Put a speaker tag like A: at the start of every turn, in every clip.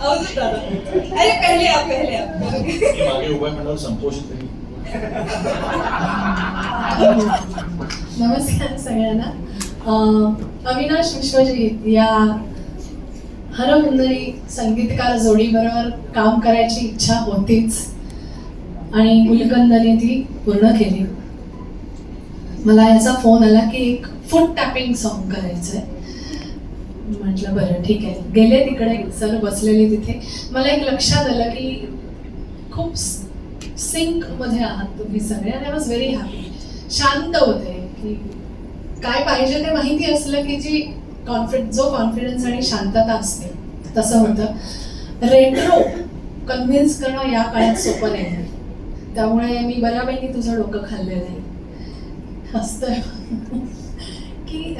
A: अवधूत दादा अरे पहिले आप पहिले आप
B: मागे उभा संपोषित
C: नमस्कार सगळ्यांना. अविनाश विश्वजित या हरहुन्नरी संगीतकार जोडीबरोबर काम करायची इच्छा होतीच. आणि गुलकंदने ती पूर्ण केली. मला याचा फोन आला की एक फुट टॅपिंग सॉन्ग करायचं आहे म्हटलं बरं ठीक आहे. गेले तिकडे सर बसलेले तिथे. मला एक लक्षात आलं की खूप सिंकमध्ये आहात तुम्ही सगळे आणि आय वॉज व्हेरी हॅपी शांत होते की काय पाहिजे ते माहिती असलं की जी कॉन्फिड जो कॉन्फिडन्स आणि शांतता असते. तसं होतं. रेट्रो कन्व्हिन्स करणं या काळात सोपं नाही त्यामुळे मी बऱ्यापैकी तुझं डोकं खाल्लेलं आहे. असतं. की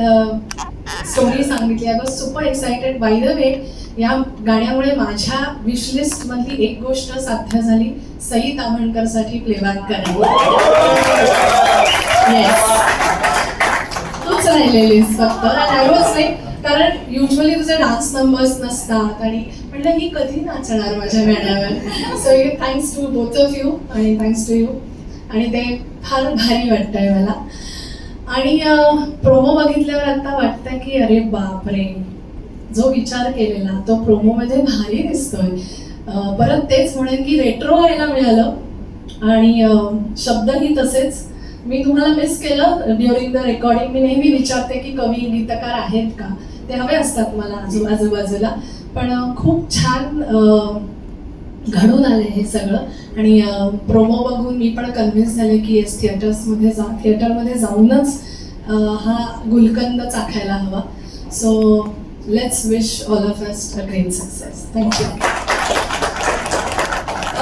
C: स्टोरी सांगितली. I was super excited by the way या गाण्यामुळे माझ्या विशलिस्ट मधली एक गोष्ट साध्य झाली. सई तामणकरसाठी प्लेबॅक करणे तूच राहिलेलीस फक्त. आय वॉज लाईक कारण युजली तुझे डान्स नंबर्स नसतात आणि म्हटलं ही कधी नाचणार माझ्या गाण्यावर? So thanks to both of you आणि थँक्स टू यू आणि ते फार भारी वाटतंय मला. आणि प्रोमो बघितल्यावर आता वाटतं की अरे बापरे जो विचार केलेला तो प्रोमोमध्ये भारी दिसतोय. परत तेच म्हणेन की रेट्रो व्हायला मिळालं. आणि शब्दही तसेच. मी तुम्हाला मिस केलं ड्युरिंग द रेकॉर्डिंग मी नेहमी विचारते की कवी गीतकार आहेत का? ते हवे असतात मला आजू आजूबाजूला. पण खूप छान घडून आले हे सगळं. आणि प्रोमो बघून मी पण कन्व्हिन्स झाले की येस थिएटर्समध्ये जा थिएटरमध्ये जाऊनच हा गुलकंद चाखायला हवा. So let's wish all of us a great success thank you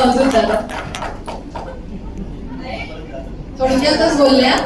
A: Avadhoot dada.
C: थोडक्यातच बोलल्या